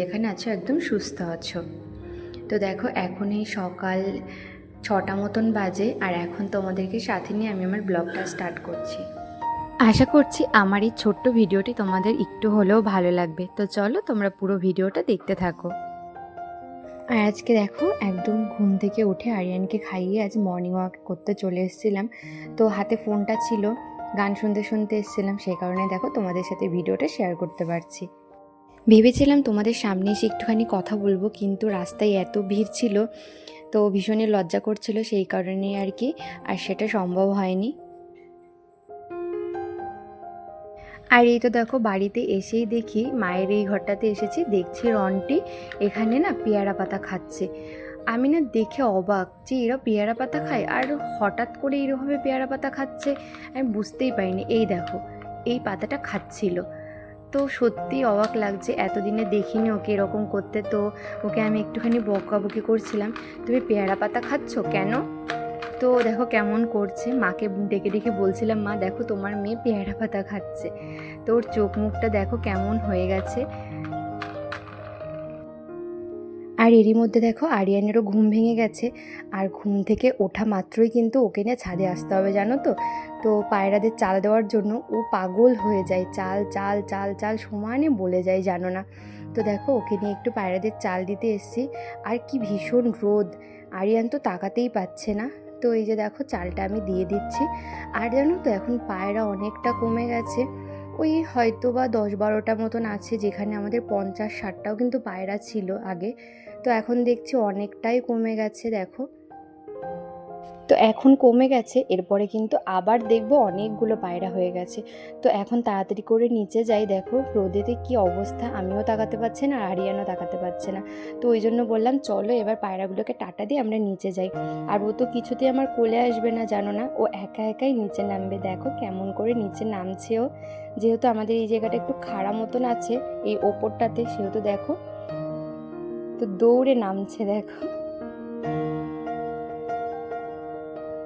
যেখানে আছো একদম সুস্থ আছো। তো দেখো, এখন এই সকাল ছটা মতন বাজে আর এখন তোমাদেরকে সাথে নিয়ে আমি আমার ব্লগটা স্টার্ট করছি। আশা করছি আমার এই ছোট্ট ভিডিওটি তোমাদের একটু হলেও ভালো লাগবে। তো চলো তোমরা পুরো ভিডিওটা দেখতে থাকো। আর আজকে দেখো, একদম ঘুম থেকে উঠে আরিয়ানকে খাইয়ে আজ মর্নিং ওয়াক করতে চলে এসেছিলাম। তো হাতে ফোনটা ছিল, গান শুনতে শুনতে এসেছিলাম, সেই কারণে দেখো তোমাদের সাথে ভিডিওটা শেয়ার করতে পারছি। ভেবেছিলাম তোমাদের সামনে এসে একটুখানি কথা বলব, কিন্তু রাস্তায় এত ভিড় ছিল, তো ভীষণই লজ্জা করছিল সেই কারণে আর কি, আর সেটা সম্ভব হয়নি। আর এই তো দেখো, বাড়িতে এসেই দেখি মায়ের এই ঘরটাতে এসেছি, দেখছি রনটি এখানে না পেয়ারা পাতা খাচ্ছে। আমি না দেখে অবাক যে এরা পেয়ারা পাতা খায়, আর হঠাৎ করে এরকমভাবে পেয়ারা পাতা খাচ্ছে, আমি বুঝতেই পারিনি। এই দেখো, এই পাতাটা খাচ্ছিল। তো সত্যি অবাক লাগছে, এতদিনে দেখিনি ওকে এরকম করতে। তো ওকে আমি একটুখানি বকাবকি করছিলাম, তুমি পেয়ারা পাতা খাচ্ছ কেন? তো দেখো কেমন করছে, মাকে ডেকে ডেকে বলছিলাম, মা, দেখো তোমার মেয়ে পেয়ারা পাতা খাচ্ছে। তো ওর চোখ মুখটা দেখো কেমন হয়ে গেছে। আর এরই মধ্যে দেখো আরিয়ানেরও ঘুম ভেঙে গেছে। আর ঘুম থেকে ওঠা মাত্রই কিন্তু ওকে নিয়ে ছাদে আসতে হবে, জানো তো? তো পায়রাদের চাল দেওয়ার জন্য ও পাগল হয়ে যায়। চাল চাল চাল চাল সমানে বলে যায়, জানো না? তো দেখো ওকে নিয়ে একটু পায়রাদের চাল দিতে এসছি। আর কি ভীষণ রোদ। আরিয়ান তো তাকাতেই পাচ্ছে না। তো এই যে দেখো চালটা আমি দিয়ে দিচ্ছি। আর জানো তো এখন পায়রা অনেকটা কমে গেছে। ওই হয়তো বা দশ বারোটা মতন আছে, যেখানে আমাদের পঞ্চাশ, ষাটটাও কিন্তু পায়রা ছিল আগে। তো এখন দেখছি অনেকটাই কমে গেছে, দেখো। তো এখন কমে গেছে, এরপরে কিন্তু আবার দেখব অনেকগুলো পায়রা হয়ে গেছে। তো এখন তাড়াতাড়ি করে নিচে যাই, দেখো রোদেতে কি অবস্থা, আমিও তাকাতে পারছি না আর আরিয়ানও তাকাতে পারছে না। তো ওই জন্য বললাম, চলো এবার পায়রাগুলোকে টাটা দিয়ে আমরা নিচে যাই। আর ও তো কিছুতেই আমার কোলে আসবে না, জানো না? ও একা একাই নিচে নামবে, দেখো কেমন করে নিচে নামছেও যেহেতু আমাদের এই জায়গাটা একটু খাড়া মতন আছে, এই ওপরটাতে সেহেতু দেখো তো দৌড়ে নামছে, দেখো।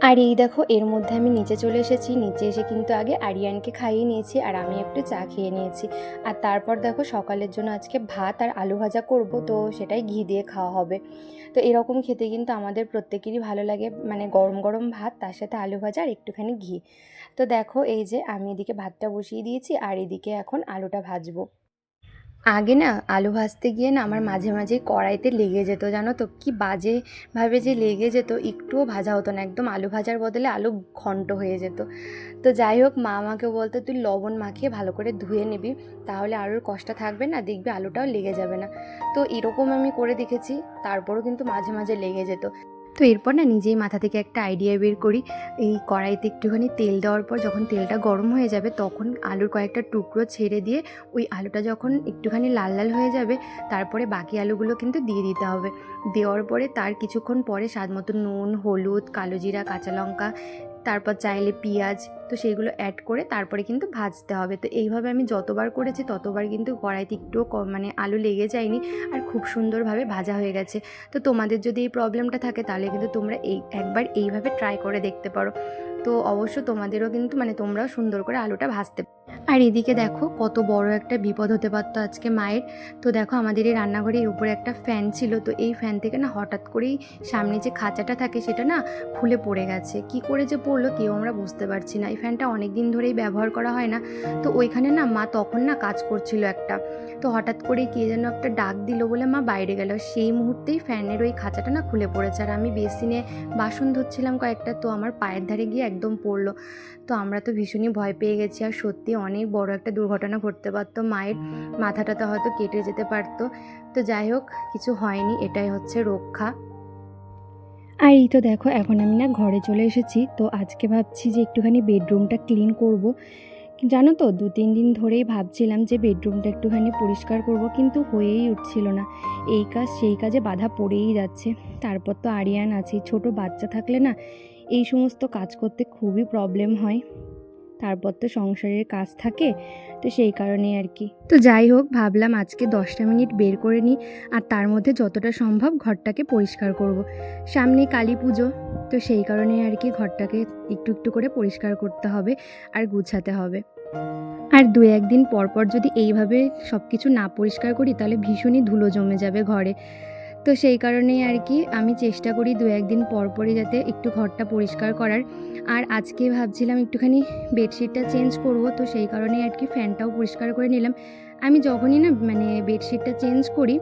আর এই দেখো, এর মধ্যে আমি নিচে চলে এসেছি। নিচে এসে কিন্তু আগে আরিয়ানকে খাইয়ে নিয়েছি আর আমি একটু চা খেয়ে নিয়েছি। আর তারপর দেখো, সকালের জন্য আজকে ভাত আর আলু ভাজা করব, তো সেটাই ঘি দিয়ে খাওয়া হবে। তো এরকম খেতে কিন্তু আমাদের প্রত্যেকেরই ভালো লাগে মানে গরম গরম ভাত, তার সাথে আলু ভাজা আর একটুখানি ঘি। তো দেখো, এই যে আমি এদিকে ভাতটা বসিয়ে দিয়েছি আর এদিকে এখন আলুটা ভাজবো। আগে না আলু ভাজতে গিয়ে না আমার মাঝে মাঝে কড়াইতে লেগে যেত, জানো তো? কি বাজেভাবে যে লেগে যেত, একটুও ভাজা হতো না। একদম আলু ভাজার বদলে আলু ঘন্ট হয়ে যেত। তো যাই হোক, মা আমাকে বলতো, তুই লবণ মাখিয়ে ভালো করে ধুয়ে নিবি, তাহলে আলুর কষ্টটা থাকবে না, দেখবি আলুটাও লেগে যাবে না। তো এরকম আমি করে দেখেছি, তারপরও কিন্তু মাঝে মাঝে লেগে যেত। তো এরপর না নিজেই মাথা থেকে একটা আইডিয়া বের করি। এই কড়াইতে একটুখানি তেল দেওয়ার পর যখন তেলটা গরম হয়ে যাবে তখন আলুর কয়েকটা টুকরো ছেড়ে দিয়ে ওই আলুটা যখন একটুখানি লাল লাল হয়ে যাবে তারপরে বাকি আলুগুলো কিন্তু দিয়ে দিতে হবে। দেওয়ার পরে তার কিছুক্ষণ পরে স্বাদ মতো নুন, হলুদ, কালো জিরা, কাঁচা লঙ্কা তারপর চাইলে পেঁয়াজ, তো সেইগুলো অ্যাড করে তারপরে কিন্তু ভাজতে হবে তো এইভাবে আমি যতবার করেছি ততবার কিন্তু কড়াইতে একটুও মানে আলু লেগে যায়নি আর খুব সুন্দরভাবে ভাজা হয়ে গেছে তো তোমাদের যদি এই প্রবলেমটা থাকে তাহলে কিন্তু তোমরা এই, একবার এইভাবে ট্রাই করে দেখতে পারো তো অবশ্য তোমাদেরও কিন্তু মানে তোমরাও সুন্দর করে আলুটা ভাজতে। আর এদিকে দেখো কত বড় একটা বিপদ হতে পারতো আজকে মায়ের। তো দেখো আমাদের এই রান্নাঘরের উপরে একটা ফ্যান ছিল, তো এই ফ্যান থেকে না হঠাৎ করেই সামনে যে খাঁচাটা থাকে সেটা না খুলে পড়ে গেছে। কি করে যে পড়ল কেউ আমরা বুঝতে পারছি না। এই ফ্যানটা অনেক দিন ধরেই ব্যবহার করা হয় না। তো ওইখানে না মা তখন না কাজ করছিল একটা। তো হঠাৎ করে কে যেন একটা ডাক দিল বলে মা বাইরে গেল। সেই মুহূর্তেই ফ্যানের ওই খাঁচাটা না খুলে পড়েছে। আর আমি বেসিনে বাসন ধুচ্ছিলাম কয়েকটা, তো আমার পায়ের ধারে গিয়ে একদম পড়ল। তো আমরা তো ভীষণই ভয় পেয়ে গেছি। আর সত্যি অনেক বড় একটা দুর্ঘটনা ঘটতে পারতো। মায়ের মাথাটাতে হয়তো কেটে যেতে পারতো। তো যাই হোক, কিছু হয়নি, এটাই হচ্ছে রক্ষা। আর এই তো দেখো, এখন আমি না ঘরে চলে এসেছি। তো আজকে ভাবছি যে একটুখানি বেডরুমটা ক্লিন করব। জানো তো, দু তিন দিন ধরেই ভাবছিলাম যে বেডরুমটা একটুখানি পরিষ্কার করব, কিন্তু হয়েই উঠছিল না। এই কাজ, সেই কাজে বাধা পড়েই যাচ্ছে। তারপর তো আরিয়ান আছে ছোট বাচ্চা থাকলে না এই সমস্ত কাজ করতে খুবই প্রবলেম হয়। তারপর তো সংসারের কাজ থাকে, তো সেই কারণে আর কি। তো যাই হোক, ভাবলাম আজকে দশটা মিনিট বের করে নিই আর তার মধ্যে যতটা সম্ভব ঘরটাকে পরিষ্কার করব। সামনে কালী পুজো, তো সেই কারণে আর কি ঘরটাকে একটু একটু করে পরিষ্কার করতে হবে আর গুছাতে হবে। আর দু একদিন পর পর যদি এইভাবে সব কিছু না পরিষ্কার করি, তাহলে ভীষণই ধুলো জমে যাবে ঘরে। তো সেই কারণেই আর কি আমি চেষ্টা করি দু একদিন পর পরই যাতে একটু ঘরটা পরিষ্কার করার। আর আজকে ভাবছিলাম একটুখানি বেডশিটটা চেঞ্জ করব, তো সেই কারণেই আর কি ফ্যানটাও পরিষ্কার করে নিলাম। আমি যখনই না মানে বেডশিটটা চেঞ্জ করি,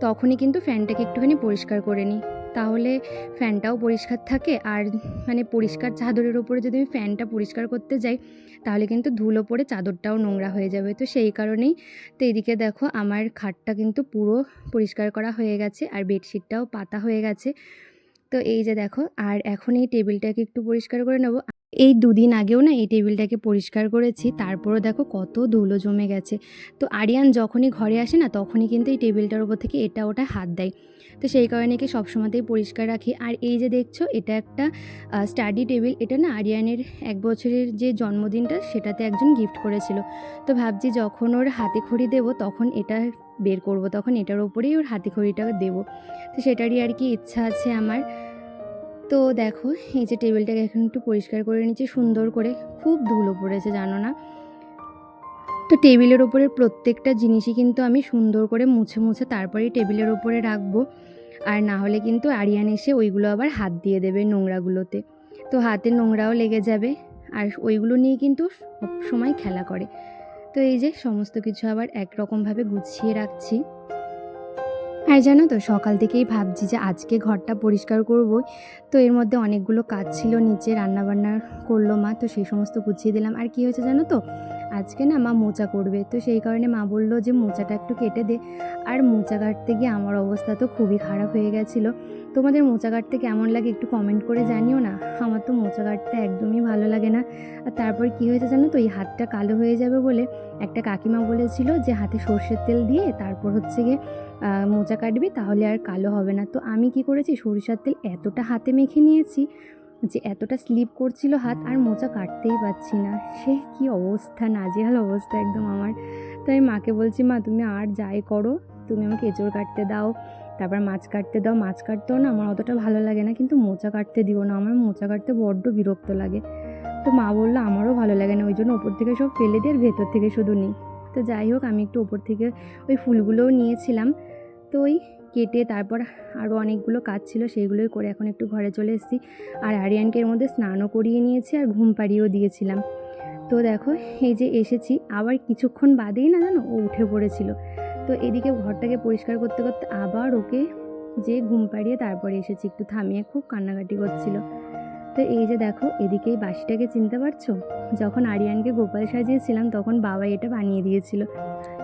তখনই কিন্তু ফ্যানটাকে একটুখানি পরিষ্কার করে নিই। তাহলে ফ্যানটাও পরিষ্কার থাকে। আর মানে পরিষ্কার চাদরের ওপরে যদি আমি ফ্যানটা পরিষ্কার করতে যাই, তাহলে কিন্তু ধুলো পড়ে চাদরটাও নোংরা হয়ে যাবে। তো সেই কারণেই তো এদিকে দেখো আমার খাটটা কিন্তু পুরো পরিষ্কার করা হয়ে গেছে আর বেডশিটটাও পাতা হয়ে গেছে। তো এই যে দেখো, আর এখন এই টেবিলটাকে একটু পরিষ্কার করে নেব। এই দুদিন আগেও না এই টেবিলটাকে পরিষ্কার করেছি, তারপরও দেখো কত ধুলো জমে গেছে। তো আরিয়ান যখনই ঘরে আসে না, তখনই কিন্তু এই টেবিলটার উপর থেকে এটা ওটা হাত দেয়। তো সেই কারণে কি সবসময়তেই পরিষ্কার রাখি। আর এই যে দেখছ, এটা একটা স্টাডি টেবিল। এটা না আরিয়ানের এক বছরের যে জন্মদিনটা, সেটাতে একজন গিফট করেছিল। তো ভাবছি যখন ওর হাতে খড়ি দেবো, তখন এটা বের করব, তখন এটার ওপরেই ওর হাতে খড়িটা দেবো। তো সেটারই আর কি ইচ্ছা আছে আমার। তো দেখো, এই যে টেবিলটাকে এখন একটু পরিষ্কার করে নিচ্ছি, সুন্দর করে। খুব ধুলো পড়েছে, জানো না? তো টেবিলের ওপরে প্রত্যেকটা জিনিসই কিন্তু আমি সুন্দর করে মুছে মুছে তারপরেই টেবিলের ওপরে রাখব। আর না হলে কিন্তু আরিয়ান এসে ওইগুলো আবার হাত দিয়ে দেবে নোংরাগুলোতে। তো হাতে নোংরাও লেগে যাবে। আর ওইগুলো নিয়ে কিন্তু সব সময় খেলা করে। তো এই যে সমস্ত কিছু আবার একরকমভাবে গুছিয়ে রাখছি। আর জানো তো, সকাল থেকেই ভাবছি যে আজকে ঘরটা পরিষ্কার করব তো এর মধ্যে অনেকগুলো কাজ ছিল, নিচে রান্নাবান্না করল মা, তো সেই সমস্ত গুছিয়ে দিলাম। আর কি হয়েছে জানো তো আজকে না মা মোচা করবে। তো সেই কারণে মা বলল যে, মোচাটা একটু কেটে দে। আর মোচা কাটতে গিয়ে আমার অবস্থা তো খুবই খারাপ হয়ে গেছিল। তোমাদের মোচা কাটতে কেমন লাগে একটু কমেন্ট করে জানিও না। আমার তো মোচা কাটতে একদমই ভালো লাগে না। আর তারপর কি হয়েছে জানো তো, এই হাতটা কালো হয়ে যাবে বলে একটা কাকিমা বলেছিল যে, হাতে সর্ষের তেল দিয়ে তারপর হচ্ছে গিয়ে মোচা কাটবি, তাহলে আর কালো হবে না। তো আমি কি করেছি, সরিষার তেল এতটা হাতে মেখে নিয়েছি যে এতটা স্লিপ করছিল হাত আর মোচা কাটতেই পাচ্ছি না। সে কি অবস্থা, নাজেহাল অবস্থা একদম আমার। তো আমি মাকে বলছি, মা, তুমি আর যাই করো, তুমি আমাকে এঁচড় কাটতে দাও, তারপর মাছ কাটতে দাও। মাছ কাটতেও না আমার অতটা ভালো লাগে না, কিন্তু মোচা কাটতে দিও না, আমার মোচা কাটতে বড্ড বিরক্ত লাগে। তো মা বলল, আমারও ভালো লাগে না, ওই জন্য ওপর থেকে সব ফেলে দিয়ে ভেতর থেকে শুধু নিই তো যাই হোক, আমি একটু ওপর থেকে ওই ফুলগুলোও নিয়েছিলাম। তো ওই কেটে তারপর আরও অনেকগুলো কাজ ছিল, সেইগুলোই করে এখন একটু ঘরে চলে এসেছি। আর আরিয়ানকে এর মধ্যে স্নানও করিয়ে নিয়েছি আর ঘুম পাড়িয়েও দিয়েছিলাম। তো দেখো, এই যে এসেছি, আবার কিছুক্ষণ বাদেই না জানো ও উঠে পড়েছিল। তো এদিকে ঘরটাকে পরিষ্কার করতে করতে আবার ওকে যে ঘুম পাড়িয়ে তারপরে এসেছি, একটু থামিয়ে খুব কান্নাকাটি করছিল। তো এই যে দেখো, এদিকে এই বাসিটাকে চিনতে পারছ? যখন আরিয়ানকে গোপাল সাজিয়েছিলাম, তখন বাবা এটা বানিয়ে দিয়েছিল।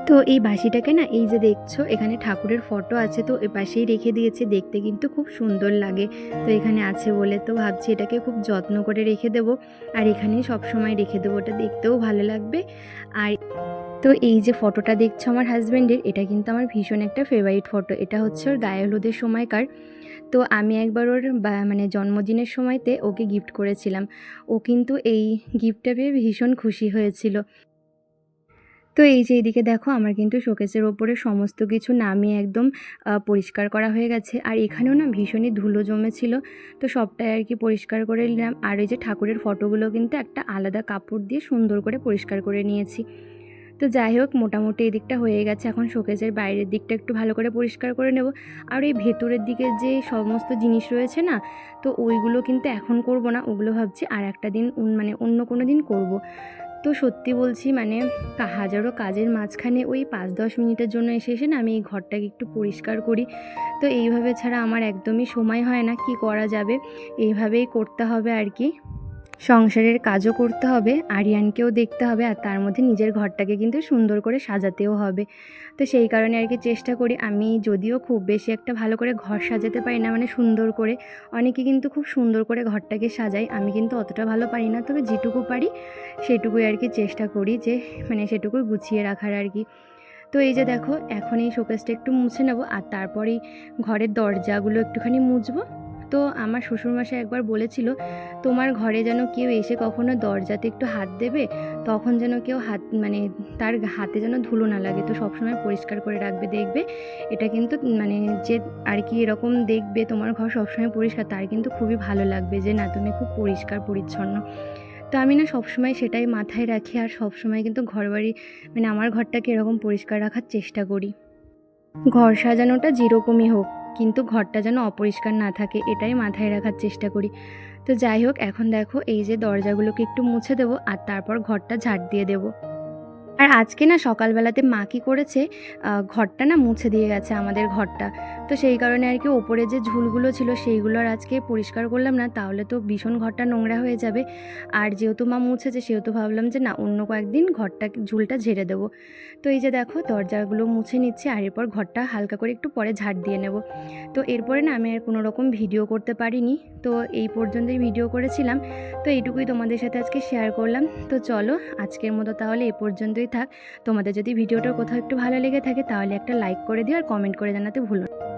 তো এই বাঁশিটাকে না, এই যে দেখছ, এখানে ঠাকুরের ফটো আছে, তো এ পাশেই রেখে দিয়েছে, দেখতে কিন্তু খুব সুন্দর লাগে। তো এখানে আছে বলে তো ভাবছি এটাকে খুব যত্ন করে রেখে দেবো, আর এখানেই সব সময় রেখে দেবো, ওটা দেখতেও ভালো লাগবে। আর তো এই যে ফটোটা দেখছ আমার হাজব্যান্ডের এটা কিন্তু আমার ভীষণ একটা ফেভারিট ফটো এটা হচ্ছে ওর গায়ে হলুদের সময়কার। তো আমি একবার ওর মানে জন্মদিনের সময়তে ওকে গিফট করেছিলাম, ও কিন্তু এই গিফটটা পেয়ে ভীষণ খুশি হয়েছিল। তো এই যে এইদিকে দেখো, আমার কিন্তু শোকেসের ওপরে সমস্ত কিছু নামিয়ে একদম পরিষ্কার করা হয়ে গেছে। আর এখানেও না ভীষণই ধুলো জমেছিল। তো সবটাই আর কি পরিষ্কার করে নিলাম। আর এই যে ঠাকুরের ফটোগুলো কিন্তু একটা আলাদা কাপড় দিয়ে সুন্দর করে পরিষ্কার করে নিয়েছি। তো যাই হোক, মোটামুটি এই দিকটা হয়ে গেছে। এখন শোকেজের বাইরের দিকটা একটু ভালো করে পরিষ্কার করে নেব। আর এই ভেতরের দিকে যে সমস্ত জিনিস রয়েছে না, তো ওইগুলো কিন্তু এখন করব না। ওগুলো ভাবছি আর একটা দিন মানে অন্য কোনো দিন করব। তো সত্যি বলছি মানে হাজারো কাজের মাঝখানে ওই পাঁচ দশ মিনিটের জন্য এসে এসে না আমি এই ঘরটাকে একটু পরিষ্কার করি। তো এইভাবে ছাড়া আমার একদমই সময় হয় না, কি করা যাবে? এইভাবেই করতে হবে আর কি। সংসারের কাজও করতে হবে, আরিয়ানকেও দেখতে হবে আর তার মধ্যে নিজের ঘরটাকে কিন্তু সুন্দর করে সাজাতেও হবে। তো সেই কারণে আর কি চেষ্টা করি আমি যদিও খুব বেশি একটা ভালো করে ঘর সাজাতে পারি না মানে সুন্দর করে। অনেকে কিন্তু খুব সুন্দর করে ঘরটাকে সাজায়, আমি কিন্তু অতটা ভালো পারি না। তবে যেটুকু পারি সেটুকুই আর কি চেষ্টা করি যে মানে সেটুকুই গুছিয়ে রাখার আর কি। তো এই যে দেখো, এখন এই শোকেসটা একটু মুছে নেব আর তারপরেই ঘরের দরজাগুলো একটুখানি মুছবো। তো আমার শ্বশুরমশাই একবার বলেছিল, তোমার ঘরে যেন কেউ এসে কখনো দরজাতে একটু হাত দেবে, তখন যেন কেউ হাত মানে তার হাতে যেন ধুলো না লাগে। তো সবসময় পরিষ্কার করে রাখবে, দেখবে। এটা কিন্তু মানে যে আর কি এরকম দেখবে তোমার ঘর সবসময় পরিষ্কার, তার কিন্তু খুবই ভালো লাগবে যে, না, তুমি খুব পরিষ্কার, পরিচ্ছন্ন। তো আমি না সবসময় সেটাই মাথায় রাখি আর সবসময় কিন্তু ঘরবাড়ি মানে আমার ঘরটাকে এরকম পরিষ্কার রাখার চেষ্টা করি। ঘর সাজানোটা যেরকমই হোক। কিন্তু ঘরটা যেন অপরিষ্কার না থাকে, এটাই মাথায় রাখার চেষ্টা করি। তো যাই হোক, এখন দেখো এই যে দরজাগুলোকে একটু মুছে দেবো আর তারপর ঘরটা ঝাড় দিয়ে দেবো। আর আজকে না সকালবেলাতে মা কী করেছে ঘরটা না মুছে দিয়ে গেছে আমাদের ঘরটা। তো সেই কারণে আর কি ওপরে যে ঝুলগুলো ছিল সেইগুলো আর আজকে পরিষ্কার করলাম না, তাহলে তো ভীষণ ঘরটা নোংরা হয়ে যাবে। আর যেহেতু মা মুছেছে সেহেতু ভাবলাম যে না, অন্য কয়েকদিন ঘরটা, ঝুলটা ঝেড়ে দেবো। তো এই যে দেখো দরজাগুলো মুছে নিচ্ছে আর এরপর ঘরটা হালকা করে একটু পরে ঝাড় দিয়ে নেব। তো এরপরে না আমি আর কোনো রকম ভিডিও করতে পারিনি। তো এই পর্যন্তই ভিডিও করেছিলাম। তো এইটুকুই তোমাদের সাথে আজকে শেয়ার করলাম। তো চলো আজকের মতো তাহলে এ পর্যন্তই। থাক তোমাদের যদি ভিডিওটা কোথাও একটু ভালো লেগে থাকে, তাহলে একটা লাইক করে দিও আর কমেন্ট করে জানাতে ভুলো না।